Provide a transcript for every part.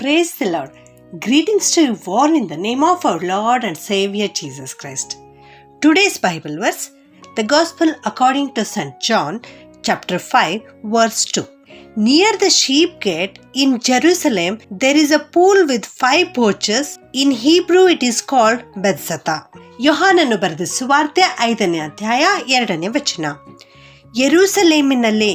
Praise the Lord greetings to you war in the name of our Lord and saviour Jesus Christ today's Bible verse the gospel according to saint John chapter five verse two near the sheep gate in Jerusalem there is a pool with five porches in Hebrew it is called Bethesda ಯೋಹಾನನ್ನು ಬರೆದ ಸುವಾರ್ತೆ ಐದನೇ ಅಧ್ಯಾಯ ಎರಡನೇ ವಚನ. ಯರೂಸಲೇಮಿನಲ್ಲಿ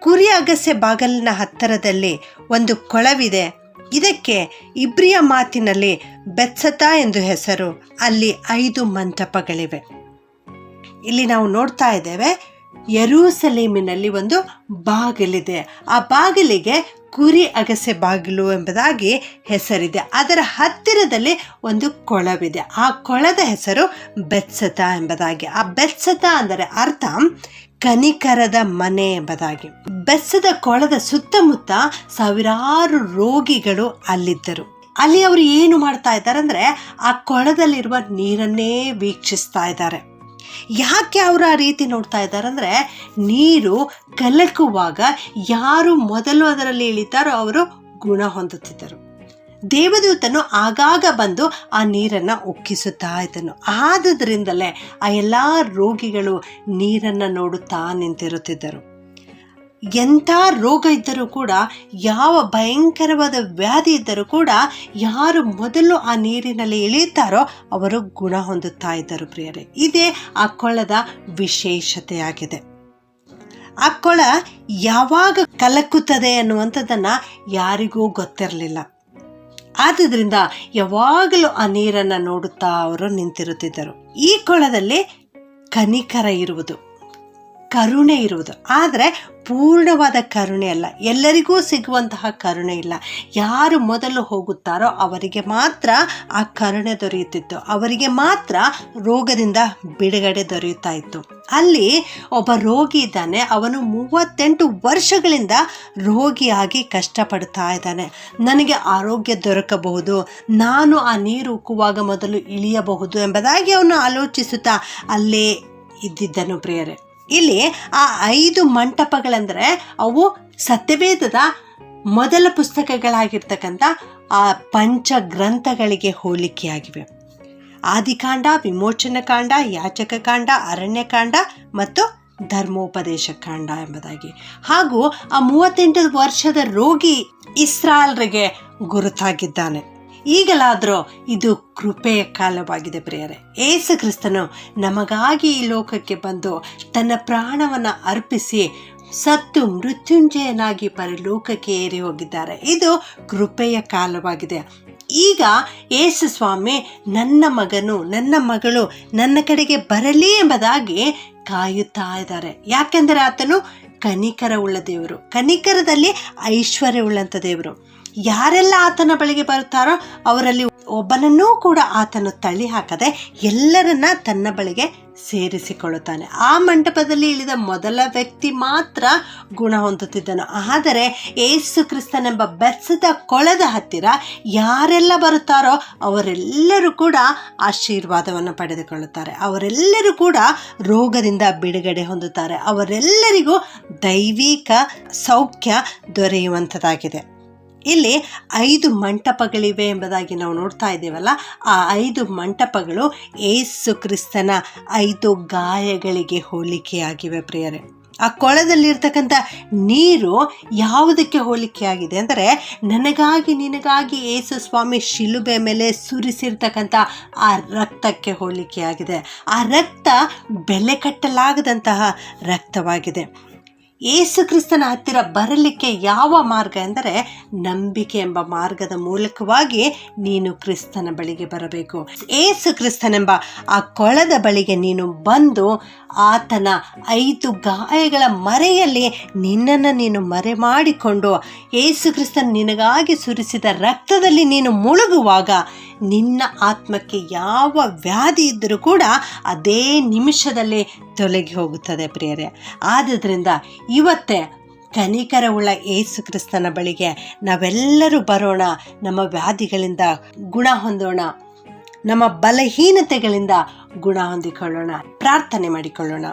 ಕುರಿ ಅಗಸೆ ಬಾಗಲಿನ ಹತ್ತಿರದಲ್ಲಿ ಒಂದು ಕೊಳವಿದೆ. ಇದಕ್ಕೆ ಇಬ್ರಿಯ ಮಾತಿನಲ್ಲಿ ಬೆತ್ಸತ ಎಂದು ಹೆಸರು. ಅಲ್ಲಿ ಐದು ಮಂಟಪಗಳಿವೆ. ಇಲ್ಲಿ ನಾವು ನೋಡ್ತಾ ಇದ್ದೇವೆ, ಯರೂಸಲೇಮಿನಲ್ಲಿ ಒಂದು ಬಾಗಿಲಿದೆ. ಆ ಬಾಗಿಲಿಗೆ ಕುರಿ ಅಗಸೆ ಬಾಗಿಲು ಎಂಬುದಾಗಿ ಹೆಸರಿದೆ. ಅದರ ಹತ್ತಿರದಲ್ಲಿ ಒಂದು ಕೊಳವಿದೆ. ಆ ಕೊಳದ ಹೆಸರು ಬೆತ್ಸತ ಎಂಬುದಾಗಿ. ಆ ಬೆತ್ಸತ ಅಂದರೆ ಅರ್ಥ ಕನಿಕರದ ಮನೆ ಎಂಬುದಾಗಿ. ಬೆಸ್ಸದ ಕೊಳದ ಸುತ್ತಮುತ್ತ ಸಾವಿರಾರು ರೋಗಿಗಳು ಅಲ್ಲಿದ್ದರು. ಅಲ್ಲಿ ಅವರು ಏನು ಮಾಡ್ತಾ ಇದ್ದಾರೆ ಅಂದ್ರೆ ಆ ಕೊಳದಲ್ಲಿರುವ ನೀರನ್ನೇ ವೀಕ್ಷಿಸ್ತಾ ಇದ್ದಾರೆ. ಯಾಕೆ ಅವರು ಆ ರೀತಿ ನೋಡ್ತಾ ಇದ್ದಾರೆ ಅಂದ್ರೆ ನೀರು ಕಲಕುವಾಗ ಯಾರು ಮೊದಲು ಅದರಲ್ಲಿ ಇಳಿತಾರೋ ಅವರು ಗುಣ ಹೊಂದುತ್ತಿದ್ದರು. ದೇವದೂತನು ಆಗಾಗ ಬಂದು ಆ ನೀರನ್ನು ಉಕ್ಕಿಸುತ್ತಾ ಇದ್ದನು. ಆದುದರಿಂದಲೇ ಆ ಎಲ್ಲ ರೋಗಿಗಳು ನೀರನ್ನು ನೋಡುತ್ತಾ ನಿಂತಿರುತ್ತಿದ್ದರು. ಎಂಥ ರೋಗ ಇದ್ದರೂ ಕೂಡ, ಯಾವ ಭಯಂಕರವಾದ ವ್ಯಾಧಿ ಇದ್ದರೂ ಕೂಡ, ಯಾರು ಮೊದಲು ಆ ನೀರಿನಲ್ಲಿ ಇಳಿಯುತ್ತಾರೋ ಅವರು ಗುಣ ಹೊಂದುತ್ತಾ ಇದ್ದರು ಪ್ರಿಯರೇ. ಇದೇ ಆ ಕೊಳದ ವಿಶೇಷತೆಯಾಗಿದೆ. ಆ ಕೊಳ ಯಾವಾಗ ಕಲಕುತ್ತದೆ ಅನ್ನುವಂಥದ್ದನ್ನು ಯಾರಿಗೂ ಗೊತ್ತಿರಲಿಲ್ಲ. ಆದುದರಿಂದ ಯಾವಾಗಲೂ ಆ ನೀರನ್ನು ನೋಡುತ್ತಾ ಅವರು ನಿಂತಿರುತ್ತಿದ್ದರು. ಈ ಕೊಳದಲ್ಲಿ ಕನಿಕರ ಇರುವುದು. ಕರುಣೆ ಇರುವುದು. ಆದರೆ ಪೂರ್ಣವಾದ ಕರುಣೆ ಅಲ್ಲ. ಎಲ್ಲರಿಗೂ ಸಿಗುವಂತಹ ಕರುಣೆ ಇಲ್ಲ. ಯಾರು ಮೊದಲು ಹೋಗುತ್ತಾರೋ ಅವರಿಗೆ ಮಾತ್ರ ಆ ಕರುಣೆ ದೊರೆಯುತ್ತಿತ್ತು. ಅವರಿಗೆ ಮಾತ್ರ ರೋಗದಿಂದ ಬಿಡುಗಡೆ ದೊರೆಯುತ್ತಾ ಇತ್ತು. ಅಲ್ಲಿ ಒಬ್ಬ ರೋಗಿ ಇದ್ದಾನೆ. ಅವನು ಮೂವತ್ತೆಂಟು ವರ್ಷಗಳಿಂದ ರೋಗಿಯಾಗಿ ಕಷ್ಟಪಡ್ತಾ ಇದ್ದಾನೆ. ನನಗೆ ಆರೋಗ್ಯ ದೊರಕಬಹುದು. ನಾನು ಆ ನೀರು ಉಕ್ಕುವಾಗ ಮೊದಲು ಇಳಿಯಬಹುದು ಎಂಬುದಾಗಿ ಅವನು ಆಲೋಚಿಸುತ್ತಾ ಅಲ್ಲೇ ಇದ್ದಿದ್ದನು ಪ್ರಿಯರೇ. ಇಲ್ಲಿ ಆ ಐದು ಮಂಟಪಗಳಂದರೆ ಅವು ಸತ್ಯವೇದದ ಮೊದಲ ಪುಸ್ತಕಗಳಾಗಿರ್ತಕ್ಕಂಥ ಆ ಪಂಚ ಗ್ರಂಥಗಳಿಗೆ ಹೋಲಿಕೆಯಾಗಿವೆ. ಆದಿಕಾಂಡ ವಿಮೋಚನಕಾಂಡ ಯಾಚಕಕಾಂಡ ಅರಣ್ಯಕಾಂಡ ಮತ್ತು ಧರ್ಮೋಪದೇಶ ಕಾಂಡ ಎಂಬುದಾಗಿ. ಹಾಗೂ ಆ ಮೂವತ್ತೆಂಟು ವರ್ಷದ ರೋಗಿ ಇಸ್ರಾಲ್ರಿಗೆ ಗುರುತಾಗಿದ್ದಾನೆ. ಈಗಲಾದರೂ ಇದು ಕೃಪೆಯ ಕಾಲವಾಗಿದೆ ಪ್ರಿಯರೇ. ಏಸು ಕ್ರಿಸ್ತನು ನಮಗಾಗಿ ಈ ಲೋಕಕ್ಕೆ ಬಂದು ತನ್ನ ಪ್ರಾಣವನ್ನು ಅರ್ಪಿಸಿ ಸತ್ತು ಮೃತ್ಯುಂಜಯನಾಗಿ ಪರಲೋಕಕ್ಕೆ ಏರಿ ಹೋಗಿದ್ದಾರೆ. ಇದು ಕೃಪೆಯ ಕಾಲವಾಗಿದೆ. ಈಗ ಏಸು ಸ್ವಾಮಿ ನನ್ನ ಮಗನು, ನನ್ನ ಮಗಳು ನನ್ನ ಕಡೆಗೆ ಬರಲಿ ಎಂಬುದಾಗಿ ಕಾಯುತ್ತಾ ಇದ್ದಾರೆ. ಯಾಕೆಂದರೆ ಆತನು ಕನಿಕರ ಉಳ್ಳ ದೇವರು. ಕನಿಕರದಲ್ಲಿ ಐಶ್ವರ್ಯ ಉಳ್ಳಂಥ ದೇವರು. ಯಾರೆಲ್ಲ ಆತನ ಬಳಿಗೆ ಬರುತ್ತಾರೋ ಅವರಲ್ಲಿ ಒಬ್ಬನನ್ನೂ ಕೂಡ ಆತನು ತಳ್ಳಿ ಹಾಕದೆ ಎಲ್ಲರನ್ನ ತನ್ನ ಬಳಿಗೆ ಸೇರಿಸಿಕೊಳ್ಳುತ್ತಾನೆ. ಆ ಮಂಟಪದಲ್ಲಿ ಇಳಿದ ಮೊದಲ ವ್ಯಕ್ತಿ ಮಾತ್ರ ಗುಣ ಹೊಂದುತ್ತಿದ್ದನು. ಆದರೆ ಏಸು ಕ್ರಿಸ್ತನೆಂಬ ಬೆಸದ ಕೊಳದ ಹತ್ತಿರ ಯಾರೆಲ್ಲ ಬರುತ್ತಾರೋ ಅವರೆಲ್ಲರೂ ಕೂಡ ಆಶೀರ್ವಾದವನ್ನು ಪಡೆದುಕೊಳ್ಳುತ್ತಾರೆ. ಅವರೆಲ್ಲರೂ ಕೂಡ ರೋಗದಿಂದ ಬಿಡುಗಡೆ ಹೊಂದುತ್ತಾರೆ. ಅವರೆಲ್ಲರಿಗೂ ದೈವಿಕ ಸೌಖ್ಯ ದೊರೆಯುವಂಥದ್ದಾಗಿದೆ. ಇಲ್ಲಿ ಐದು ಮಂಟಪಗಳಿವೆ ಎಂಬುದಾಗಿ ನಾವು ನೋಡ್ತಾ ಇದ್ದೇವಲ್ಲ. ಆ ಐದು ಮಂಟಪಗಳು ಏಸು ಕ್ರಿಸ್ತನ ಐದು ಗಾಯಗಳಿಗೆ ಹೋಲಿಕೆಯಾಗಿವೆ ಪ್ರಿಯರೇ. ಆ ಕೊಳದಲ್ಲಿರ್ತಕ್ಕಂಥ ನೀರು ಯಾವುದಕ್ಕೆ ಹೋಲಿಕೆಯಾಗಿದೆ ಅಂದರೆ, ನನಗಾಗಿ ನಿನಗಾಗಿ ಏಸು ಸ್ವಾಮಿ ಶಿಲುಬೆ ಮೇಲೆ ಸುರಿಸಿರ್ತಕ್ಕಂಥ ಆ ರಕ್ತಕ್ಕೆ ಹೋಲಿಕೆಯಾಗಿದೆ. ಆ ರಕ್ತ ಬೆಲೆ ಕಟ್ಟಲಾಗದಂತಹ ರಕ್ತವಾಗಿದೆ. ಏಸು ಕ್ರಿಸ್ತನ ಹತ್ತಿರ ಬರಲಿಕ್ಕೆ ಯಾವ ಮಾರ್ಗ ಎಂದರೆ ನಂಬಿಕೆ ಎಂಬ ಮಾರ್ಗದ ಮೂಲಕವಾಗಿ ನೀನು ಕ್ರಿಸ್ತನ ಬಳಿಗೆ ಬರಬೇಕು. ಏಸು ಕ್ರಿಸ್ತನೆಂಬ ಆ ಕೊಳದ ಬಳಿಗೆ ನೀನು ಬಂದು ಆತನ ಐದು ಗಾಯಗಳ ಮರೆಯಲ್ಲಿ ನಿನ್ನನ್ನು ನೀನು ಮರೆ ಮಾಡಿಕೊಂಡು ಏಸು ಕ್ರಿಸ್ತನ್ ನಿನಗಾಗಿ ಸುರಿಸಿದ ರಕ್ತದಲ್ಲಿ ನೀನು ಮುಳುಗುವಾಗ ನಿನ್ನ ಆತ್ಮಕ್ಕೆ ಯಾವ ವ್ಯಾಧಿ ಇದ್ದರೂ ಕೂಡ ಅದೇ ನಿಮಿಷದಲ್ಲಿ ತೊಲಗಿ ಹೋಗುತ್ತದೆ ಪ್ರಿಯರೇ. ಆದುದರಿಂದ ಇವತ್ತೇ ಕನಿಕರವುಳ್ಳ ಏಸು ಕ್ರಿಸ್ತನ ಬಳಿಗೆ ನಾವೆಲ್ಲರೂ ಬರೋಣ, ನಮ್ಮ ವ್ಯಾಧಿಗಳಿಂದ ಗುಣ ಹೊಂದೋಣ, ನಮ್ಮ ಬಲಹೀನತೆಗಳಿಂದ ಗುಣ ಹೊಂದಿಕೊಳ್ಳೋಣ, ಪ್ರಾರ್ಥನೆ ಮಾಡಿಕೊಳ್ಳೋಣ.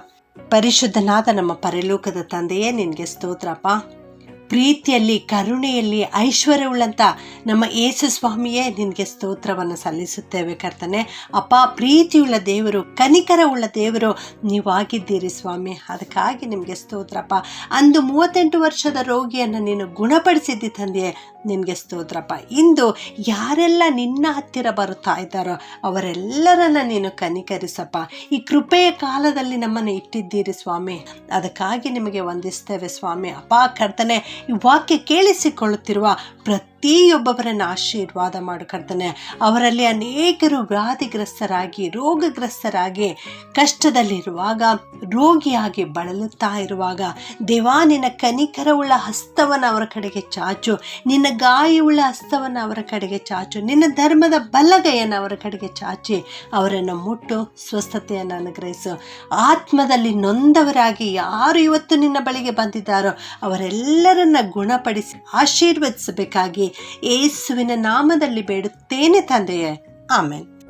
ಪರಿಶುದ್ಧನಾದ ನಮ್ಮ ಪರಲೋಕದ ತಂದೆಯೇ, ನಿನಗೆ ಸ್ತೋತ್ರಪ್ಪ ಪ್ರೀತಿಯಲ್ಲಿ, ಕರುಣೆಯಲ್ಲಿ ಐಶ್ವರ್ಯವುಳ್ಳಂಥ ನಮ್ಮ ಯೇಸು ಸ್ವಾಮಿಯೇ ನಿನಗೆ ಸ್ತೋತ್ರವನ್ನು ಸಲ್ಲಿಸುತ್ತೇವೆ ಕರ್ತನೆ. ಅಪ್ಪ, ಪ್ರೀತಿಯುಳ್ಳ ದೇವರು, ಕನಿಕರವುಳ್ಳ ದೇವರು ನೀವಾಗಿದ್ದೀರಿ ಸ್ವಾಮಿ. ಅದಕ್ಕಾಗಿ ನಿಮಗೆ ಸ್ತೋತ್ರಪ್ಪ ಅಂದು ಮೂವತ್ತೆಂಟು ವರ್ಷದ ರೋಗಿಯನ್ನು ನೀನು ಗುಣಪಡಿಸಿದ್ದಿ ತಂದೆಯೇ, ನಿನಗೆ ಸ್ತೋತ್ರಪ್ಪ ಇಂದು ಯಾರೆಲ್ಲ ನಿನ್ನ ಹತ್ತಿರ ಬರುತ್ತಾ ಇದ್ದಾರೋ ಅವರೆಲ್ಲರನ್ನ ನೀನು ಕನಿಕರಿಸಪ್ಪ. ಈ ಕೃಪೆಯ ಕಾಲದಲ್ಲಿ ನಮ್ಮನ್ನು ಇಟ್ಟಿದ್ದೀರಿ ಸ್ವಾಮಿ. ಅದಕ್ಕಾಗಿ ನಿಮಗೆ ವಂದಿಸ್ತೇವೆ ಸ್ವಾಮಿ. ಅಪ್ಪ, ಕರ್ತನೆ ವಾಕ್ಯ ಕೇಳಿಸಿಕೊಳ್ಳುತ್ತಿರುವ ಪ್ರತಿಯೊಬ್ಬೊಬ್ಬರನ್ನು ಆಶೀರ್ವಾದ ಮಾಡ್ಕೊಳ್ತಾನೆ ಅವರಲ್ಲಿ ಅನೇಕರು ವ್ಯಾಧಿಗ್ರಸ್ತರಾಗಿ, ರೋಗಗ್ರಸ್ತರಾಗಿ, ಕಷ್ಟದಲ್ಲಿರುವಾಗ, ರೋಗಿಯಾಗಿ ಬಳಲುತ್ತಾ ಇರುವಾಗ, ದೇವಾ, ನಿನ್ನ ಕನಿಕರವುಳ್ಳ ಹಸ್ತವನ್ನು ಅವರ ಕಡೆಗೆ ಚಾಚು. ನಿನ್ನ ಗಾಯವುಳ್ಳ ಹಸ್ತವನ್ನು ಅವರ ಕಡೆಗೆ ಚಾಚು. ನಿನ್ನ ಧರ್ಮದ ಬಲಗೈಯನ್ನು ಅವರ ಕಡೆಗೆ ಚಾಚಿ. ಅವರನ್ನು ಮುಟ್ಟು, ಸ್ವಸ್ಥತೆಯನ್ನು ಅನುಗ್ರಹಿಸು. ಆತ್ಮದಲ್ಲಿ ನೊಂದವರಾಗಿ ಯಾರು ಇವತ್ತು ನಿನ್ನ ಬಳಿಗೆ ಬಂದಿದ್ದಾರೋ ಅವರೆಲ್ಲರನ್ನ ಗುಣಪಡಿಸಿ ಆಶೀರ್ವದಿಸಬೇಕಾಗಿ ಏಸುವಿನ ನಾಮದಲ್ಲಿ ಬೇಡುತ್ತೇನೆ ತಂದೆಯೇ. ಆಮೇಲೆ